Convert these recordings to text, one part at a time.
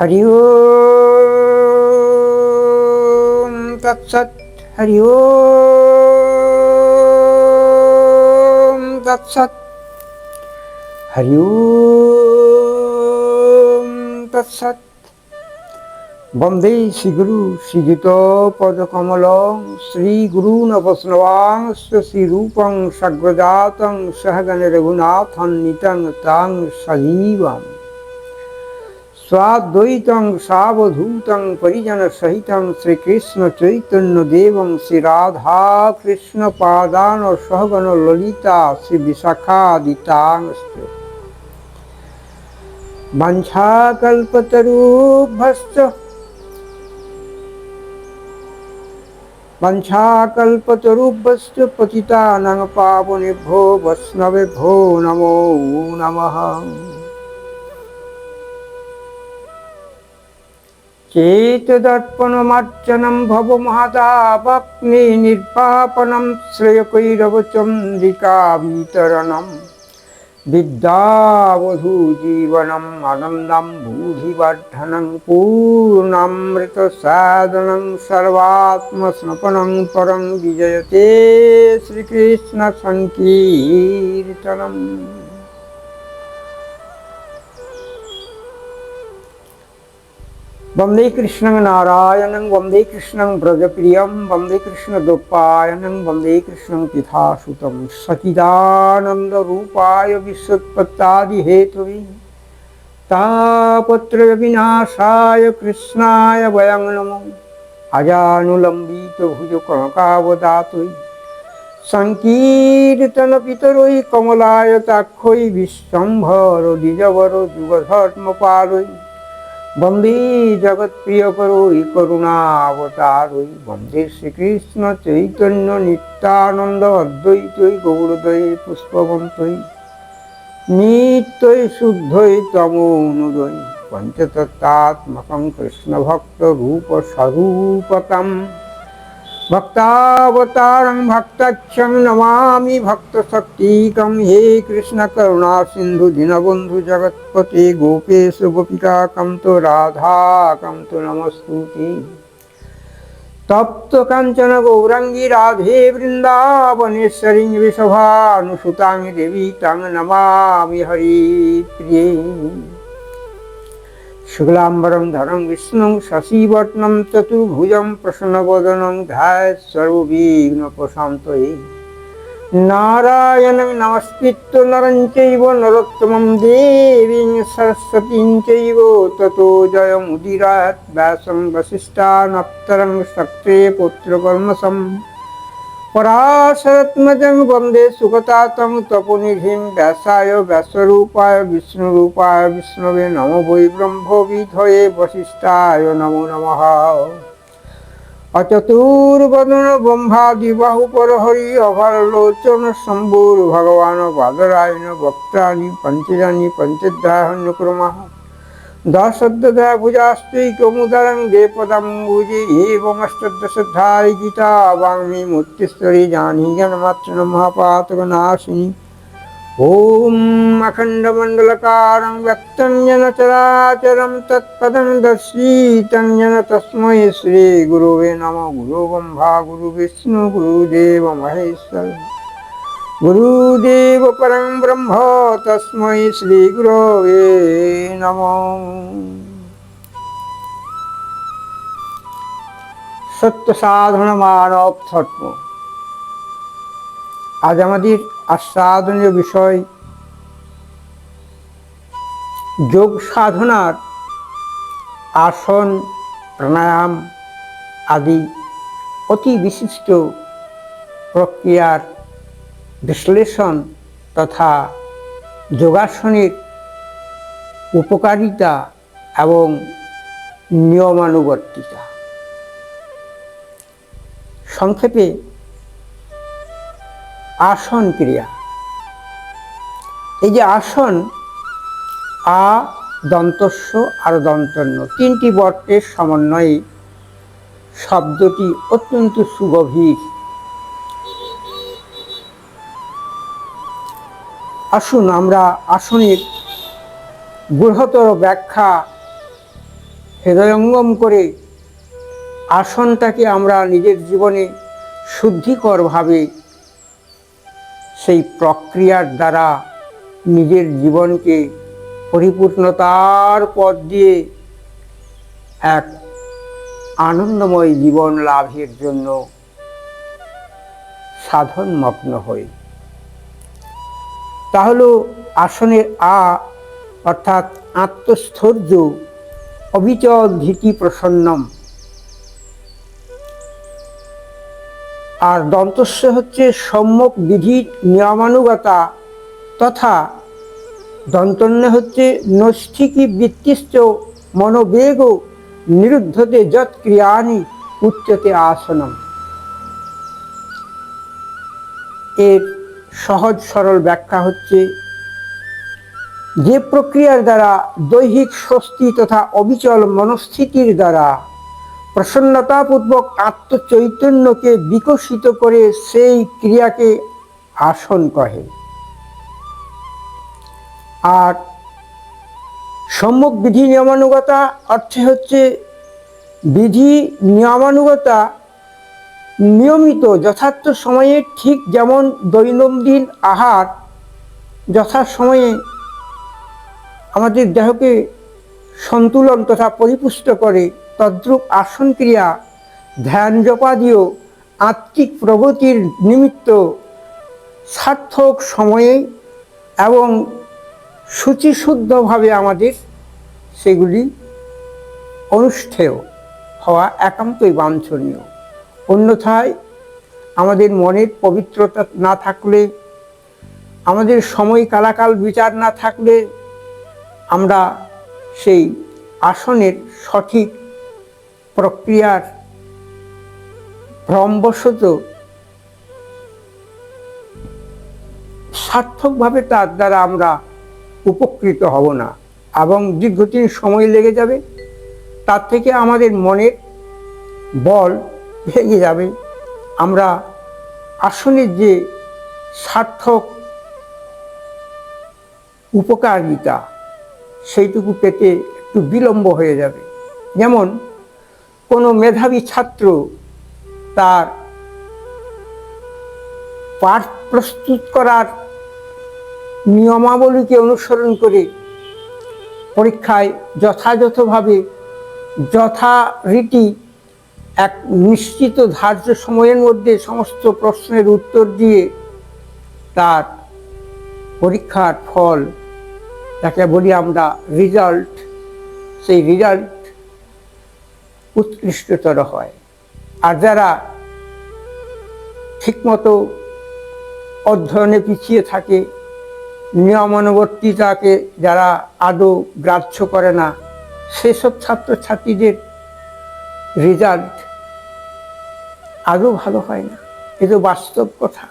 हरि ओम तत्सत हरि ओम तत्सत हरि ओम तत्सत वंदे श्रीगुरु श्रीयुतपदकमल श्रीगुरूनवस्नवांश्च श्रीरूपं सग्रजातं सहगणरघुनाथन्नितं तां सजीवम् স্বাদ্বৈতং সাবধূতং পরিজন সহিতং শ্রীকৃষ্ণ চৈতন্য দেবং শ্রী রাধা কৃষ্ণ পাদান সহগণ ললিতা শ্রী বিশাখাদিতাংশ वंशाकल्पतरुभ्यश्च वंशाकल्पतरुभ्यश्च पतितानां पावनेभ्यो वैष्णवेभ्यो नमो नमः চেতদর্পণমার্চনম ভব মহাতাপাগ্নি নির্বাপনম শ্রেয়কৈরবচন্দ্রিকাবিতরণম বিদ্যাবধূ জীবনম আনন্দম ভূধিবর্ধনং পূর্ণামৃতসাদনং সর্বাত্মস্নপনং পরং বিজয়তে শ্রীকৃষ্ণ সংকীর্তনম വന്ദേ കൃഷ്ണൻ നാരായണൻ വന്ദേ കൃഷ്ണൻ പ്രജപ്രിയം വന്ദേ കൃഷ്ണദുപ്പായനം വന്ദേ കൃഷ്ണൻ പിതാസുതം സച്ചിദാനന്ദരൂപായ വിശ്വത്പത്താദിഹേതുവി താപത്രവിനാശായ കൃഷ്ണായ വയം നമോ അജാനുലംബിത ഭുജ കണകാവദാതുയി সংকীর্তন পিতরৈ কমলায় তাক্ষৈ বিশ্বম্ভর দ্বিজবর যুগধর্ম পারৈ বন্দে জগৎ প্রিয় করই করুণা অবতারই বন্দে শ্রীকৃষ্ণ চৈতন্য নিত্যানন্দ অদ্বৈতই গৌরদয় পুষ্পবন্তই। নিত্যই শুদ্ধই তমোনুদয়। পঞ্চতত্ত্বাত্মকং কৃষ্ণ भक्तावतारं भक्तक्षं नमामि भक्तशक्तिकं। हे कृष्णकरुणासिन्धुदिनबन्धुजगत्पते गोपेश गोपिकाकं तु राधाकं तु नमस्तुति। तप्तकञ्चन गौरङ्गी राधे वृन्दावनेश्वरीं वृषभानुसुतां देवी तां नमामि हरिप्रिये। শুক্লাম্বরম ধরম বিষ্ণু শশীবর্ণম চতুর্ভুজম প্রসন্নবদনং ধ্যায় সর্ববিঘ্ন প্রশান্তয়ে নারায়ণং নমস্কৃত্য নরং চৈব নরোত্তমং দেবীং সরস্বতীং চৈব ততো জয়মুদিরাৎ ব্যাসং বশিষ্টানপ্তরং শক্তে পুত্রকর্মসম পরাশরত্মজং বন্দে সুগতাতং তপনিধিং ব্যাসায় ব্যাসরূপায় বিষ্ণুরূপায় বিষ্ণবে নম বৈ ব্রহ্মবিধয়ে বশিষ্ঠায় নমো নমঃ। অচতুর্বদন ব্রহ্মাদিবাহু পরহরি অভরলোচন শম্ভুর ভগবান বাদরায়ণ বক্তানি পঞ্চজানি পঞ্চধ্যাহন্যক্রমঃ दासद्दधाभुजास्त्रीकमुदरङ्गे पदं भुजे एवमष्टद्दशधारि गीता वाङ्मी मूर्तिस्तरी जानी जनमात्र महापातकनाशिनी। ॐ अखण्डमण्डलकारं व्यक्तं चराचरं तत्पदं दर्शीतं जन नम गुरु नमो गुरुगम्भा गुरुविष्णु गुरुदेव महेश्वर গুরুদেব পরম ব্রহ্ম তস্মৈ শ্রীগুরবে নম সত্য সাধন মানব ধর্ম আজ আমাদের আস্বাদনীয় বিষয় যোগ সাধনার আসন, প্রাণায়াম আদি অতি বিশিষ্ট প্রক্রিয়ার বিশ্লেষণ তথা যোগাসনের উপকারিতা এবং নিয়মানুবর্তিতা। সংক্ষেপে আসন ক্রিয়া। এই যে আসন, আ, দন্তস্ব আর দন্তন্য তিনটি বর্তের সমন্বয়ে শব্দটি অত্যন্ত সুগভীর। আসুন, আমরা আসনের বৃহত্তর ব্যাখ্যা হৃদয়ঙ্গম করে আসনটাকে আমরা নিজের জীবনে শুদ্ধিকরভাবে সেই প্রক্রিয়ার দ্বারা নিজের জীবনকে পরিপূর্ণতার পথ দিয়ে এক আনন্দময় জীবন লাভের জন্য সাধন মগ্ন হই। তাহলে আসনের আ, অর্থাৎ আত্মস্থৈর্য অবিচল ধীতি প্রসন্নম। আর দন্তস্য হচ্ছে সম্যক বিধির নিয়মানুগতা তথা দন্তন্য হচ্ছে নৈষ্ঠিকী বৃত্তিশ্চ মনোবেগ নিরুদ্ধতে যৎ ক্রিয়ানি উচ্চতে আসনম। এর সহজ সরল ব্যাখ্যা হচ্ছে, যে প্রক্রিয়ার দ্বারা দৈহিক স্বস্তি তথা অবিচল মনস্থিতির দ্বারা প্রসন্নতাপূর্বক আত্মচৈতন্যকে বিকশিত করে সেই ক্রিয়াকে আসন কহে। আর সম্যক বিধি নিয়মানুগতা অর্থে হচ্ছে, বিধি নিয়মানুগতা নিয়মিত যথার্থ সময়ে ঠিক যেমন দৈনন্দিন আহার যথাসময়ে আমাদের দেহকে সন্তুলন তথা পরিপুষ্ট করে, তদ্রূপ আসন ক্রিয়া, ধ্যান জপাদিও, আত্মিক প্রগতির নিমিত্ত সার্থক সময়ে এবং শুচিশুদ্ধভাবে আমাদের সেগুলি অনুষ্ঠেয় হওয়া একান্তই বাঞ্ছনীয়। অন্যথায় আমাদের মনের পবিত্রতা না থাকলে, আমাদের সময় কালাকাল বিচার না থাকলে আমরা সেই আসনের সঠিক প্রক্রিয়ার ভ্রমবশত সার্থকভাবে তার দ্বারা আমরা উপকৃত হব না এবং দীর্ঘদিন সময় লেগে যাবে, তার থেকে আমাদের মনের বল ভেঙে যাবে। আমরা আসনের যে সার্থক উপকারিতা, সেইটুকু পেতে একটু বিলম্ব হয়ে যাবে। যেমন কোনো মেধাবী ছাত্র তার পাঠ প্রস্তুত করার নিয়মাবলীকে অনুসরণ করে পরীক্ষায় যথাযথভাবে যথারীতি এক নিশ্চিত ধার্য সময়ের মধ্যে সমস্ত প্রশ্নের উত্তর দিয়ে তার পরীক্ষার ফল, যাকে বলি আমরা রেজাল্ট সেই রেজাল্ট উৎকৃষ্টতর হয়। আর যারা ঠিকমতো অধ্যয়নে পিছিয়ে থাকে, নিয়মানুবর্তিতাকে যারা আদৌ গ্রাহ্য করে না, সেসব ছাত্রছাত্রীদের রেজাল্ট আদৌ ভালো হয় না। এ তো বাস্তব কথা।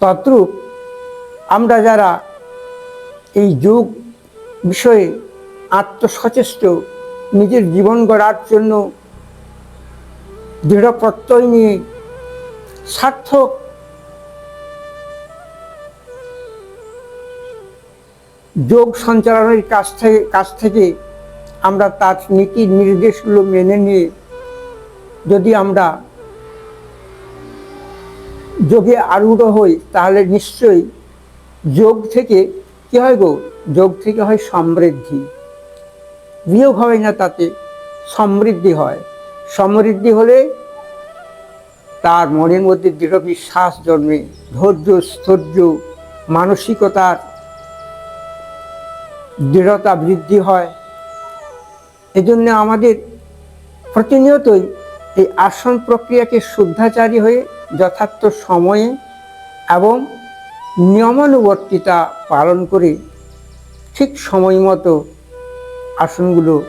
তদ্রূপ আমরা যারা এই যোগ বিষয়ে আত্মসচেষ্ট, নিজের জীবন গড়ার জন্য দৃঢ় প্রত্যয় নিয়ে সার্থক যোগ সঞ্চালনের কাছ থেকে কাছ থেকে আমরা তার নীতি নির্দেশগুলো মেনে নিয়ে যদি আমরা যোগে আরূঢ় হই, তাহলে নিশ্চয়ই যোগ থেকে কি হয় গো? যোগ থেকে হয় সমৃদ্ধি। বিয়োগ হয় না তাতে, সমৃদ্ধি হয়। সমৃদ্ধি হলে তার মনের মধ্যে দৃঢ় বিশ্বাস জন্মে, ধৈর্য, স্থৈর্য, মানসিকতার দৃঢ়তা বৃদ্ধি হয়। এজন্য আমাদের প্রতিনিয়তই এই আসন প্রক্রিয়াকে শুদ্ধাচারী হয়ে যথার্থ সময়ে এবং নিয়মানুবর্তিতা পালন করে ঠিক সময় মতো আসনগুলো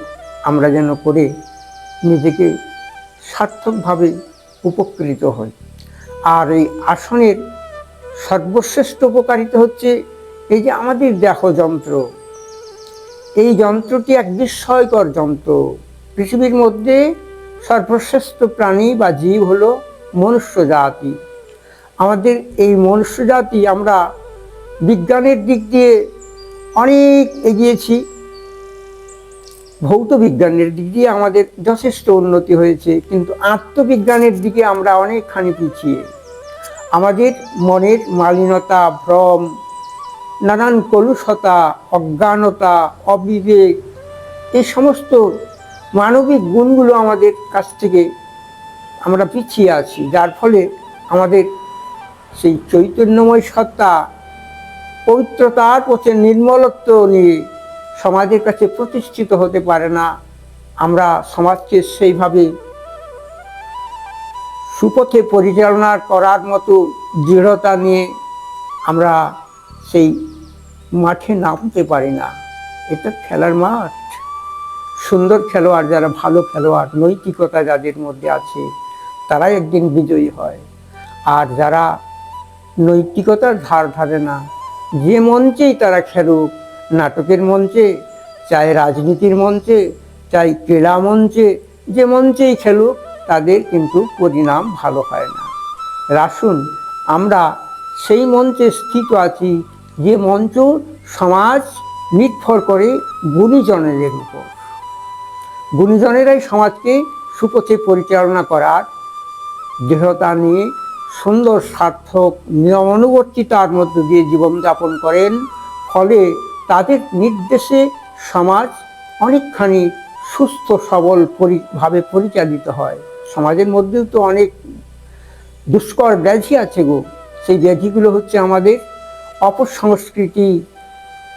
আমরা যেন করে নিজেকে সার্থকভাবে উপকৃত হই। আর এই আসনের সর্বশ্রেষ্ঠ উপকারিতা হচ্ছে এই যে আমাদের দেহ যন্ত্র। এই যন্ত্রটি এক বিস্ময়কর যন্ত্র। পৃথিবীর মধ্যে সর্বশ্রেষ্ঠ প্রাণী বা জীব হলো মনুষ্য জাতি আমাদের এই মনুষ্য জাতি আমরা বিজ্ঞানের দিক দিয়ে অনেক এগিয়েছি। ভৌত বিজ্ঞানের দিক দিয়ে আমাদের যথেষ্ট উন্নতি হয়েছে, কিন্তু আত্মবিজ্ঞানের দিকে আমরা অনেকখানি পিছিয়ে। আমাদের মনের মালিনতা, ভ্রম, নানান কলুষতা, অজ্ঞানতা, অবিবেক এই সমস্ত মানবিক গুণগুলো আমাদের কাছ থেকে আমরা পিছিয়ে আছি, যার ফলে আমাদের সেই চৈতন্যময় সত্তা, পবিত্রতার পথে নির্মলত্ব নিয়ে সমাজের কাছে প্রতিষ্ঠিত হতে পারে না। আমরা সমাজকে সেইভাবে সুপথে পরিচালনা করার মতো দৃঢ়তা নিয়ে আমরা সেই মাঠে নামতে পারি না। এটা খেলার মাঠ। সুন্দর খেলোয়াড় যারা, ভালো খেলোয়াড়, নৈতিকতা যাদের মধ্যে আছে তারাই একদিন বিজয়ী হয়। আর যারা নৈতিকতার ধার ধারে না, যে মঞ্চেই তারা খেলুক, নাটকের মঞ্চে, চাই রাজনীতির মঞ্চে, চাই ক্রীড়া মঞ্চে, যে মঞ্চেই খেলুক, তাদের কিন্তু পরিণাম ভালো হয় না। রাসুন আমরা সেই মঞ্চে স্থিত আছি, যে মঞ্চ সমাজ নির্ভর করে গুণীজনের উপর। গুণীজনেরাই সমাজকে সুপথে পরিচালনা করার দৃঢ়তা নিয়ে সুন্দর সার্থক, নিয়মানুবর্তিতার মধ্য দিয়ে জীবনযাপন করেন। ফলে তাদের নির্দেশে সমাজ অনেকখানি সুস্থ, সবল পরি- ভাবে পরিচালিত হয়। সমাজের মধ্যেও তো অনেক দুষ্কর ব্যাধি আছে গো। সেই ব্যাধিগুলো হচ্ছে আমাদের অপসংস্কৃতি,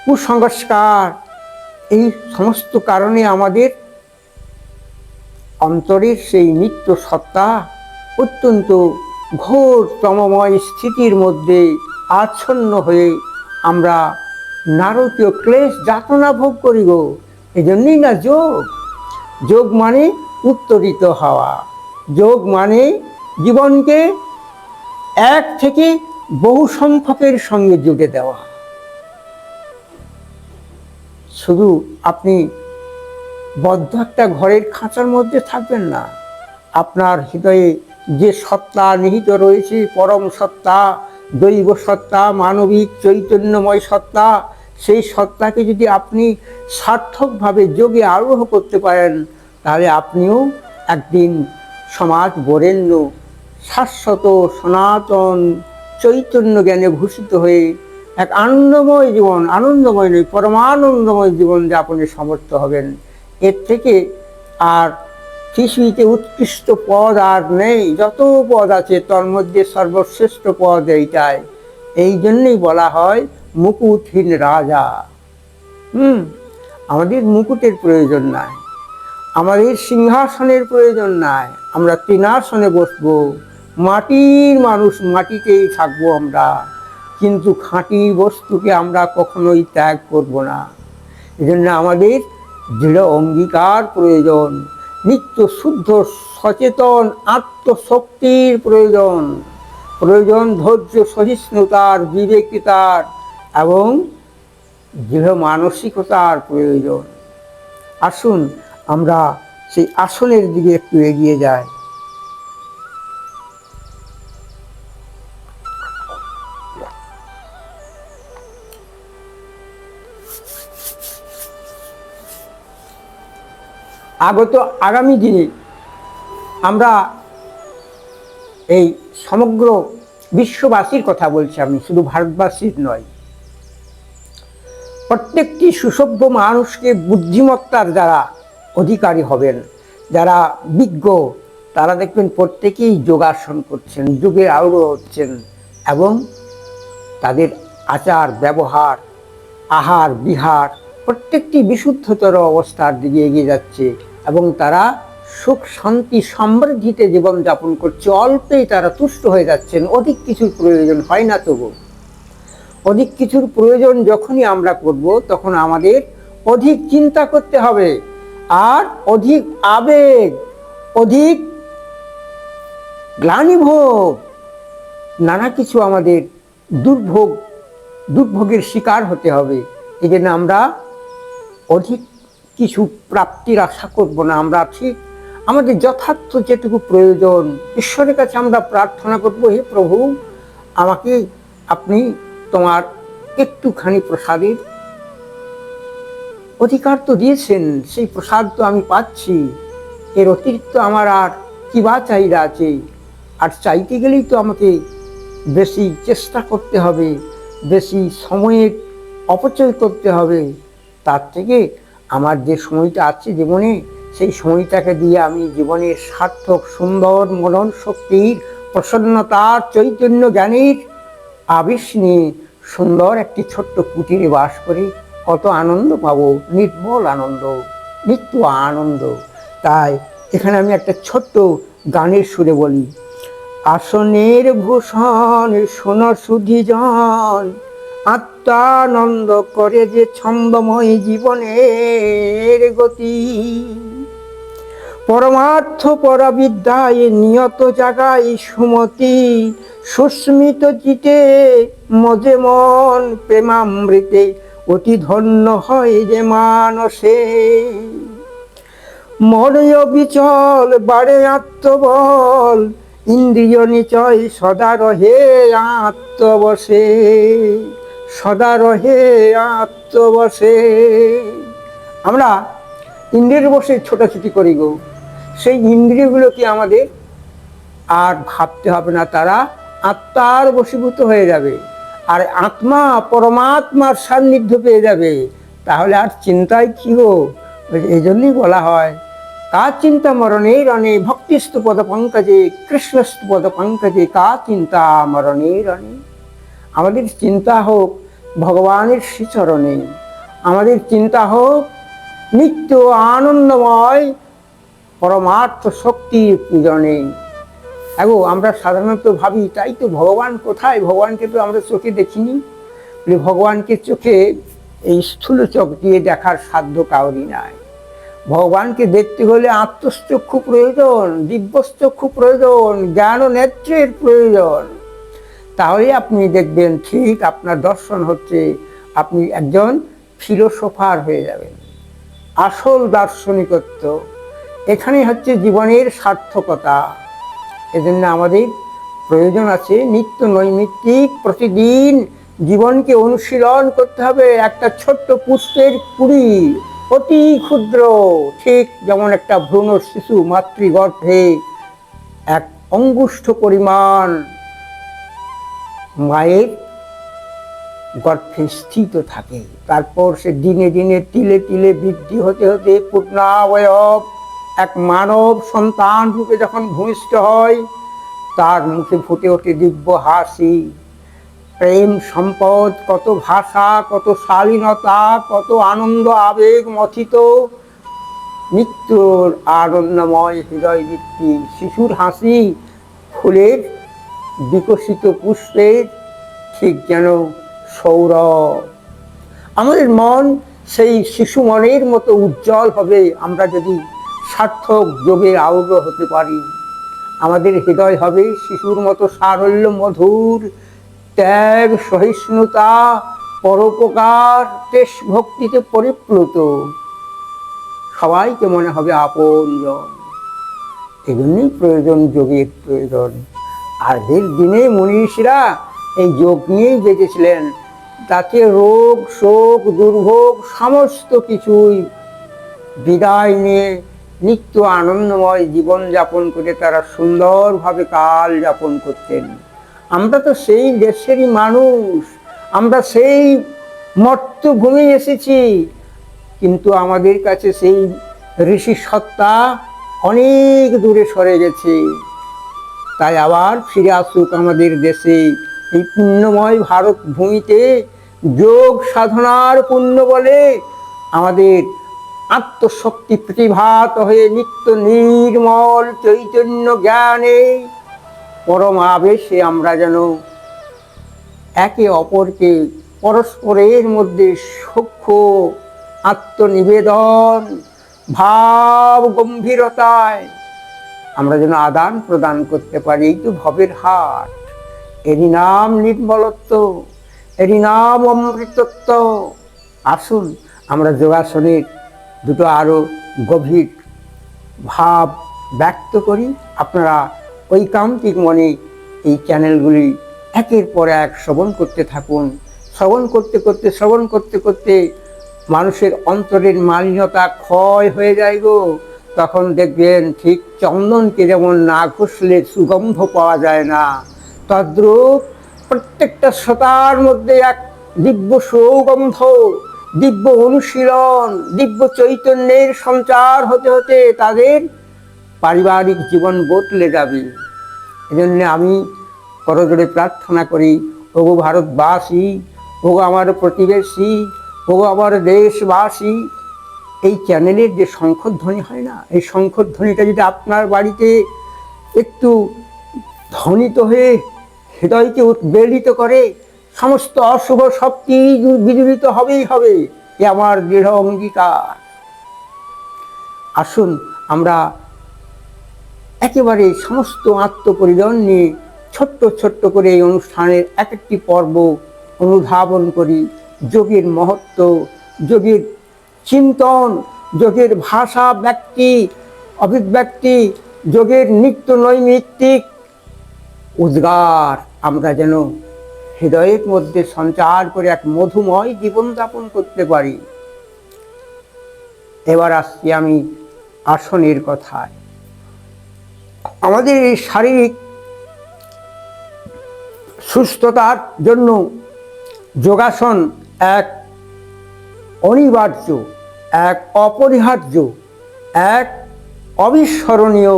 কুসংস্কার। এই সমস্ত কারণে আমাদের অন্তরের সেই নিত্য সত্তা অত্যন্ত ঘোর তমময় স্থিতির মধ্যে আচ্ছন্ন হয়ে আমরা নারকীয় ক্লেশ যাতনা ভোগ করিব এই জন্যই না যোগ। যোগ মানে উত্তরিত হওয়া। যোগ মানে জীবনকে এক থেকে বহু সংখ্যকের সঙ্গে জুড়ে দেওয়া। শুধু আপনি বদ্ধ একটা ঘরের খাঁচার মধ্যে থাকবেন না, আপনার হৃদয়ে যে সত্তা নিহিত রয়েছে, পরম সত্তা, দৈব সত্তা, মানবিক চৈতন্যময় সত্তা, সেই সত্তাকে যদি আপনি সার্থকভাবে যোগে আরোহ করতে পারেন, তাহলে আপনিও একদিন সমাজ বরেণ্য, শাশ্বত, সনাতন, চৈতন্য জ্ঞানে ভূষিত হয়ে এক আনন্দময় জীবন, আনন্দময় নয়, পরমানন্দময় জীবন যাপনে সমর্থ হবেন। এর থেকে আর পৃথিবীতে উৎকৃষ্ট পদ আর নেই, যত পদ আছে, তার মধ্যে সর্বশ্রেষ্ঠ পদ এইটাই। এই জন্যই বলা হয় মুকুটহীন রাজা। হুম, আমাদের মুকুটের প্রয়োজন নাই, আমাদের সিংহাসনের প্রয়োজন নাই, আমরা তৃণাসনে বসবো, মাটির মানুষ মাটিতেই থাকব আমরা, কিন্তু খাঁটি বস্তুকে আমরা কখনোই ত্যাগ করব না। এজন্য আমাদের দৃঢ় অঙ্গীকার প্রয়োজন। নিত্য শুদ্ধ, সচেতন, আত্মশক্তির প্রয়োজন। প্রয়োজন ধৈর্য, সহিষ্ণুতার, বিবেকিতার এবং দৃঢ় মানসিকতার প্রয়োজন। আসুন আমরা সেই আসনের দিকে একটু এগিয়ে যাই। আগত আগামী দিনে আমরা এই সমগ্র বিশ্ববাসীর কথা বলছি আমি, শুধু ভারতবাসীর নয়। প্রত্যেকটি সুসভ্য মানুষকে বুদ্ধিমত্তার যারা অধিকারী হবেন, যারা বিজ্ঞ, তারা দেখবেন প্রত্যেকেই যোগাসন করছেন, যুগে আগ্রহ হচ্ছেন এবং তাদের আচার, ব্যবহার, আহার, বিহার প্রত্যেকটি বিশুদ্ধতর অবস্থার দিকে এগিয়ে যাচ্ছে এবং তারা সুখ, শান্তি, সমৃদ্ধিতে জীবনযাপন করছে। অল্পেই তারা তুষ্ট হয়ে যাচ্ছেন। অধিক কিছুর প্রয়োজন হয় না তবু। অধিক কিছুর প্রয়োজন যখনই আমরা করব, তখন আমাদের অধিক চিন্তা করতে হবে আর অধিক আবেগ, অধিক গ্লানিভোগ নানা কিছু আমাদের দুর্ভোগ, দুর্ভোগের শিকার হতে হবে। এই জন্য আমরা অধিক কিছু প্রাপ্তির আশা করব না আমরা ঠিক আমাদের যথার্থ যেটুকু প্রয়োজন, ঈশ্বরের কাছে আমরা প্রার্থনা করব, হে প্রভু, আমাকে আপনি তোমার একটুখানি প্রসাদের। অধিকার তো দিয়েছেন, সেই প্রসাদ তো আমি পাচ্ছি। এর অতিরিক্ত আমার আর কি বা চাহিদা আছে? আর চাইতে গেলেই তো আমাকে বেশি চেষ্টা করতে হবে, বেশি সময়ের অপচয় করতে হবে। তার থেকে আমার যে সময়টা আছে জীবনে, সেই সময়টাকে দিয়ে আমি জীবনের সার্থক, সুন্দর মনন শক্তির প্রসন্নতার চৈতন্য জ্ঞানের আবেশ নিয়ে সুন্দর একটি ছোট্ট কুটিরে বাস করে কত আনন্দ পাবো, নির্মল আনন্দ, নিত্য আনন্দ। তাই এখানে আমি একটা ছোট্ট গানের সুরে বলি, আসনের ভূষণ, শোন সুধিজন আত্মানন্দ করে যে ছন্দময় জীবনের গতি। পরমার্থ পরবিদ্যায় নিয়ত জাগাই সুমতি, সুস্মিত জিতে মজে মন প্রেমামৃতে অতি ধন্য হয় যে মানসে। মনয় বিচল, বাড়ে আত্মবল, ইন্দ্রিয় নিচয় সদা রহে আত্মবসে সদা রহে আত্মবসে আমরা ইন্দ্রিয়ের বসে ছোটাছুটি করি গো। সেই ইন্দ্রিয়গুলোকে আমাদের আর ভাবতে হবে না, তারা আত্মার বশীভূত হয়ে যাবে। আর আত্মা পরমাত্মার সান্নিধ্য পেয়ে যাবে। তাহলে আর চিন্তায় কি গো? এই জন্যই বলা হয়, কা চিন্তা মরণে রণে ভক্তিস্তু পদ পঙ্কজে কৃষ্ণস্তু পদ পঙ্কজে, কা চিন্তা মরণে রণে। আমাদের চিন্তা হোক ভগবানের শ্রীচরণে। আমাদের চিন্তা হোক, নিত্য আনন্দময় পরমার্থ শক্তির পূজনে। এগো আমরা সাধারণত ভাবি, তাই তো ভগবান কোথায়? ভগবানকে তো আমরা চোখে দেখিনি। ভগবানকে চোখে এই স্থূল চোখ দিয়ে দেখার সাধ্য কাউরি নাই। ভগবানকে দেখতে হলে আত্মচক্ষু প্রয়োজন দিব্যচক্ষু প্রয়োজন জ্ঞান নেত্রের প্রয়োজন। তাহলে আপনি দেখবেন ঠিক আপনার দর্শন হচ্ছে আপনি একজন ফিলোসোফার হয়ে যাবেন। আসল দার্শনিকত্ব এখানে হচ্ছে জীবনের সার্থকতা। এজন্য আমাদের প্রয়োজন আছে নিত্য নৈমিত্তিক প্রতিদিন জীবনকে অনুশীলন করতে হবে। একটা ছোট্ট পুষ্পের কুড়ি অতি ক্ষুদ্র, ঠিক যেমন একটা ভ্রূণ শিশু মাতৃগর্ভে এক অঙ্গুষ্ঠ পরিমাণ মায়ের গর্ভে স্থিত থাকে। তারপর সে দিনে দিনে তিলে তিলে বৃদ্ধি হতে হতে পূর্ণাবয়ব এক মানব সন্তান রূপে যখন ভূমিষ্ঠ হয়, তার মুখে ফুটে ওঠে দিব্য হাসি। প্রেম সম্পদ কত ভাষা, কত শালীনতা, কত আনন্দ, আবেগ মথিত। মৃত্যুর আনন্দময় হৃদয় বৃত্তি শিশুর হাসি ফুলের বিকশিত পুষ্পের ঠিক যেন সৌরভ। আমাদের মন সেই শিশু মনের মতো উজ্জ্বল হবে, আমরা যদি সার্থক যোগে আউগ্র হতে পারি। আমাদের হৃদয় হবে শিশুর মতো সারল্য, মধুর ত্যাগ, সহিষ্ণুতা, পরোপকার, দেশ ভক্তিতে পরিপ্লুত। সবাইকে মনে হবে আপনজন এই জন্যই প্রয়োজন যোগের প্রয়োজন। আগের দিনে মনীষীরা এই যোগ নিয়েই বেঁচেছিলেন। তাতে রোগ, শোক, দুর্ভোগ, সমস্ত কিছুই বিদায় নিয়ে নিত্য আনন্দময় জীবন যাপন করে তারা সুন্দরভাবে কাল যাপন করতেন। আমরা তো সেই দেশেরই মানুষ, আমরা সেই মর্তভূমি এসেছি। কিন্তু আমাদের কাছে সেই ঋষি সত্তা অনেক দূরে সরে গেছে। তাই আবার ফিরে আসুক আমাদের দেশে। এই পুণ্যময় ভারত ভূমিতে যোগ সাধনার পুণ্য বলে আমাদের আত্মশক্তি প্রতিভাত হয়ে নিত্য নির্মল চৈতন্য জ্ঞানে পরম আবেশে আমরা যেন একে অপরকে পরস্পরের মধ্যে সূক্ষ্ম আত্মনিবেদন, ভাব গম্ভীরতায় আমরা যেন আদান প্রদান করতে পারি, এই তো ভবের হাট। এরই নাম নির্মলত্ব, এরই নাম অমৃতত্ব। আসুন, আমরা যোগাসনের দুটো আরও গভীর ভাব ব্যক্ত করি। আপনারা ঐকান্তিক মনে এই চ্যানেলগুলি একের পর এক শ্রবণ করতে থাকুন। শ্রবণ করতে করতে, শ্রবণ করতে করতে মানুষের অন্তরের মালিনতা ক্ষয় হয়ে যায় গো। তখন দেখবেন ঠিক চন্দনকে যেমন না ঘষলে সুগন্ধ পাওয়া যায় না, তদ্রূপ প্রত্যেকটা শ্রোতার মধ্যে এক দিব্য সৌগন্ধ, দিব্য অনুশীলন, দিব্য চৈতন্যের সঞ্চার হতে হতে তাদের পারিবারিক জীবন বদলে যাবে। এজন্য আমি করজোড়ে প্রার্থনা করি ওগো ভারতবাসী ওগো আমার প্রতিবেশী ওগো আমার দেশবাসী এই চ্যানেলের যে শঙ্খধ্বনি হয় না, এই শঙ্খধ্বনিটা যদি আপনার বাড়িতে একটু ধ্বনিত হয়ে হৃদয়কে উদ্বেলিত করে, সমস্ত অশুভ শক্তি বিজড়িত হবেই হবে, এ আমার দৃঢ় অঙ্গীকার। আসুন আমরা একেবারে সমস্ত আত্মপরিজন নিয়ে ছোট্ট ছোট্ট করে এই অনুষ্ঠানের এক একটি পর্ব অনুধাবন করি। যোগের মহত্ব, যোগের চিন্তন যোগের ভাষা ব্যক্তি, অভিব্যক্তি, যোগের নিত্য নৈমিত্তিক। উদ্গার, আমরা যেন হৃদয়ের মধ্যে সঞ্চার করে এক মধুময় জীবনযাপন করতে পারি। এবার আসছি আমি আসনের কথায়। আমাদের এই শারীরিক সুস্থতার জন্য যোগাসন এক অনিবার্য, এক অপরিহার্য, এক অবিস্মরণীয়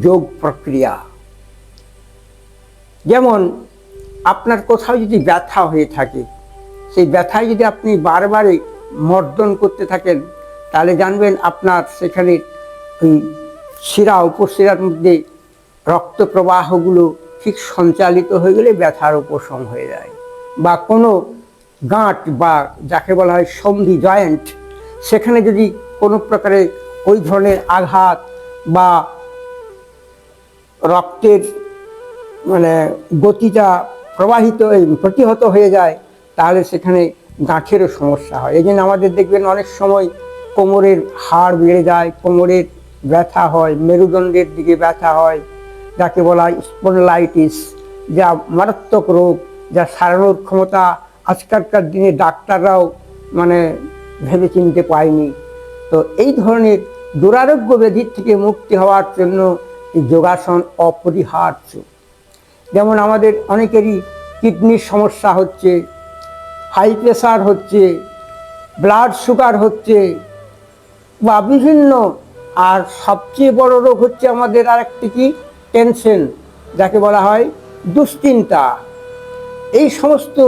যোগ প্রক্রিয়া। যেমন, আপনার কোথাও যদি ব্যথা হয়ে থাকে, সেই ব্যথায় যদি আপনি বারবারে মর্দন করতে থাকেন, তাহলে জানবেন আপনার সেখানে ওই শিরা, উপশিরার মধ্যে রক্ত প্রবাহগুলো ঠিক সঞ্চালিত হয়ে গেলে ব্যথার উপশম হয়ে যায়। বা কোনো গাঁট বা যাকে বলা হয় সন্ধি জয়েন্ট, সেখানে যদি কোনো প্রকারে ওই ধরনের আঘাত বা রক্তের মানে গতিটা প্রবাহিত প্রতিহত হয়ে যায়, তাহলে সেখানে গাঁঠেরও সমস্যা হয়। এই জন্য আমাদের দেখবেন অনেক সময় কোমরের হাড় বেড়ে যায়, কোমরের ব্যথা হয়, মেরুদণ্ডের দিকে ব্যথা হয়, যাকে বলা হয় স্পন্ডলাইটিস, যা মারাত্মক রোগ, যা সারানোর ক্ষমতা আজকালকার দিনে ডাক্তাররাও মানে ভেবে চিনতে পায়নি। তো এই ধরনের দুরারোগ্য ব্যাধির থেকে মুক্তি হওয়ার জন্য এই যোগাসন অপরিহার্য। যেমন আমাদের অনেকেরই কিডনির সমস্যা হচ্ছে, হাই প্রেশার হচ্ছে, ব্লাড সুগার হচ্ছে বা বিভিন্ন আর সবচেয়ে বড় রোগ হচ্ছে আমাদের আরেকটি কি? টেনশন, যাকে বলা হয় দুশ্চিন্তা। এই সমস্ত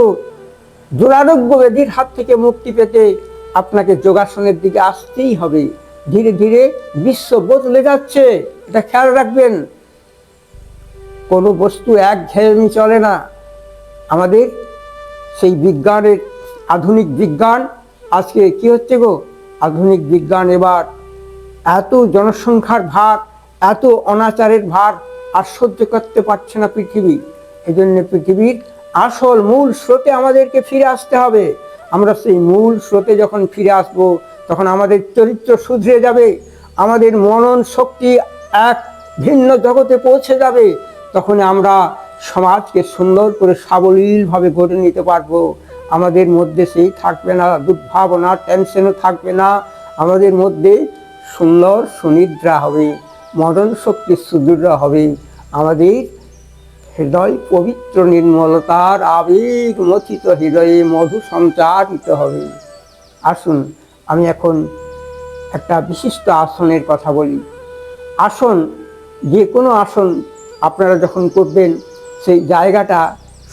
দুরারোগ্য ব্যাধির হাত থেকে মুক্তি পেতে আপনাকে যোগাসনের দিকে আসতেই হবে। ধীরে ধীরে বিশ্ব বদলে যাচ্ছে। এটা খেয়াল রাখবেন। কোনো বস্তু এক ঘেয়েমি চলে না। আমাদের সেই বিজ্ঞানের আধুনিক বিজ্ঞান, আজকে কি হচ্ছে গো? আধুনিক বিজ্ঞান এবার এত জনসংখ্যার ভার, এত অনাচারের ভার আর সহ্য করতে পারছে না পৃথিবী। এই জন্য পৃথিবীর আসল মূল স্রোতে আমাদেরকে ফিরে আসতে হবে। আমরা সেই মূল স্রোতে যখন ফিরে আসব, তখন আমাদের চরিত্র শুধরে যাবে, আমাদের মনন শক্তি এক ভিন্ন জগতে পৌঁছে যাবে তখন আমরা সমাজকে সুন্দর করে সাবলীলভাবে গড়ে নিতে পারব। আমাদের মধ্যে সেই থাকবে না, দুর্ভাবনা টেনশনও থাকবে না। আমাদের মধ্যে সুন্দর সুনিদ্রা হবে মদন শক্তি সুদৃঢ় হবে। আমাদের হৃদয় পবিত্র নির্মলতার আবেগ মথিত হৃদয়ে মধু সঞ্চারিত হবে। আসুন, আমি এখন একটা বিশিষ্ট আসনের কথা বলি। আসন যে কোনো আসন আপনারা যখন করবেন, সেই জায়গাটা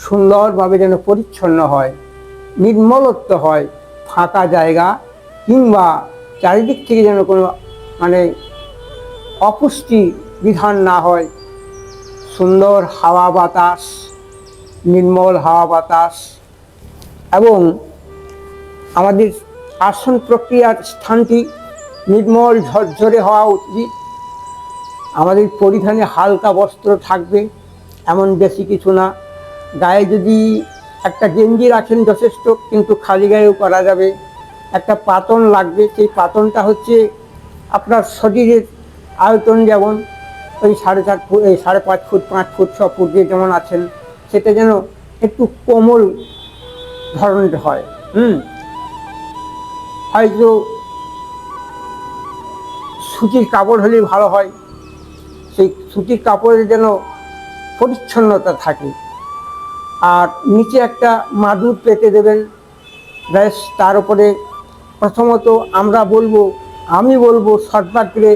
সুন্দরভাবে যেন পরিচ্ছন্ন হয়, নির্মলত্ব হয়, ফাঁকা জায়গা, কিংবা চারিদিক থেকে যেন কোনো মানে অপুষ্টি বিধান না হয় সুন্দর হাওয়া বাতাস, নির্মল হাওয়া বাতাস এবং আমাদের আসন প্রক্রিয়ার স্থানটি নির্মল ঝরঝরে হওয়া উচিত আমাদের পরিধানে হালকা বস্ত্র থাকবে, এমন বেশি কিছু না। গায়ে যদি একটা গেঞ্জি রাখেন যথেষ্ট, কিন্তু খালি গায়েও করা যাবে। একটা পাতন লাগবে, সেই পাতনটা হচ্ছে আপনার শরীরের আয়তন যেমন ওই সাড়ে চার ফুট, এই সাড়ে পাঁচ ফুট পাঁচ ফুট, ছ ফুট দিয়ে যেমন আছেন, সেটা যেন একটু কোমল ধরনের হয়, হুম? হয়তো সুতির কাপড় হলেই ভালো হয়, সেই সুতির কাপড়ের যেন পরিচ্ছন্নতা থাকে। আর নিচে একটা মাদুর পেতে দেবেন, ব্যাস তার উপরে প্রথমত আমরা বলব, আমি বলব সর্বাগ্রে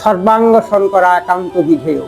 সর্বাঙ্গসন শঙ্করা একান্ত বিধেয়।